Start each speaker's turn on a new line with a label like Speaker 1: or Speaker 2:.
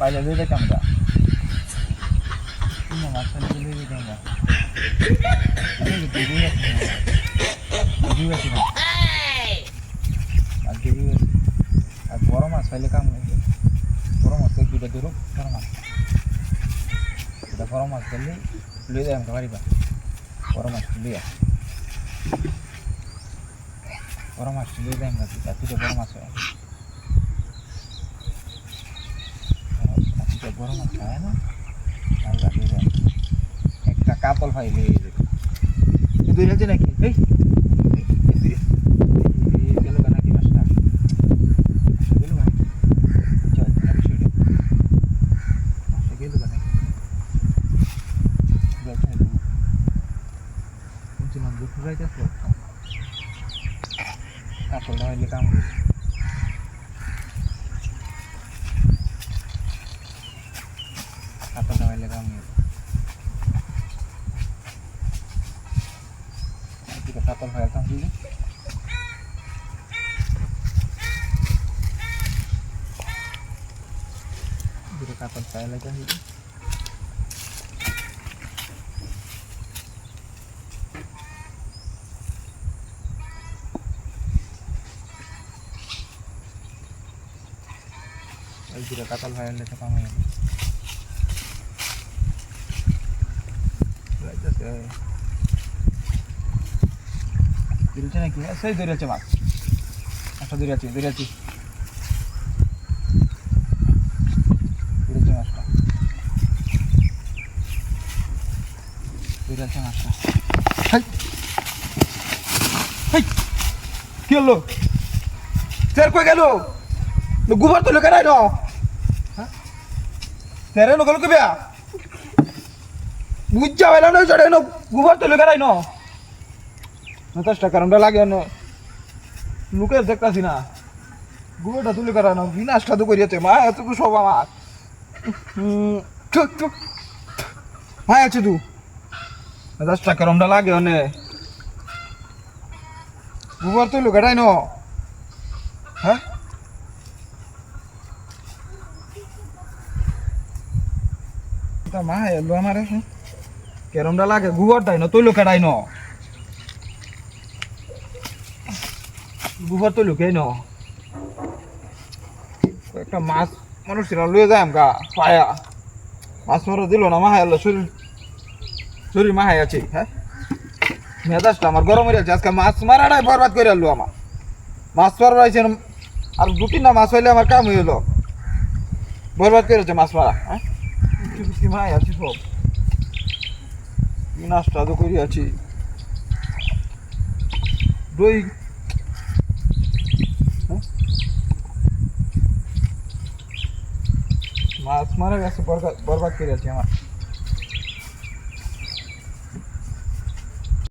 Speaker 1: বাইরে দিয়ে যেতাম আমরা শুনে মাছ ফেলে দিয়ে যেতাম আমরা দিদি আছে দিদি আছে না আর দিদি আছে আর বড় মাছ পাইলে কাম নেই বড় মাছ এক দুটা ধরো বড় মাছ এটা বড় মাছ ধরলে লুয়ে যায় আমাকে বাড়িবা বড় মাছ লুয়ে বড় মাছ লুয়ে যায় আমাকে দুটা বড় মাছ হয় দুটা বড় মাছ খায় না। আর বাকি যায় একটা কাতল ভাই লুয়ে যাবে দুই হচ্ছে নাকি? এই গেল নাকি মাছটা গেল নাকি চল আমি শুনে মাছটা গেল নাকি যাইতে হবে শুনছিলাম দুপুর যাইতেছে কাপড়টা হইলে কাম হবে কাপড়টা হইলে কাম হবে দুটো কাপড় হয়ে কাম দিলে দুটো কাপড় পাইলে কাম কাম হয়ে যাবে যাইতেছে দিলছে নাকি? সেই ধরেছে মাছ। মাছটা। ধরেছে মাছটা। হাই! হাই! কি হলো? স্যার গেল? গোবর তো লোকে নাই ন স্যারে নগল কবে বুঝা হইলাম না চড়ে গোবর তো লোকে নাই ন দশটা কারণটা লাগে লোকের দেখতাছি না গোবরটা তুলে করা না বিনাশটা তো করিয়াছে মা এত তো সব আমার। মা আছে তু দশটা কারণটা লাগে অনে গোবর তো লোকে নাই ন হ্যাঁ তা মা এলো আমার কেরমটা লাগে? গোবরটাই ন? তৈল কেটাই ন? গোবর তৈল কেই ন? একটা মাছ মানুষেরা লয়ে যায় আমকা পায়া। মাছ মারা দিল না মাহাই এলো শরীর শরীর মাহাই আছে হ্যাঁ? মেজাজটা আমার গরম হয়ে যাচ্ছে, আজকে মাছ মারাটাই বরবাদ করে আনলো আমার। মাছ আইছে, আর দু তিনটা মাছ হইলে আমার কাম গেলো বরবাদ করেছে মাছ মারা হ্যাঁ? কিছু সীমায় আছে সব নাস্তা তো করি আছে দই? মাছ মারা গেছে বরবাদ বরবাদ করে আছে আমার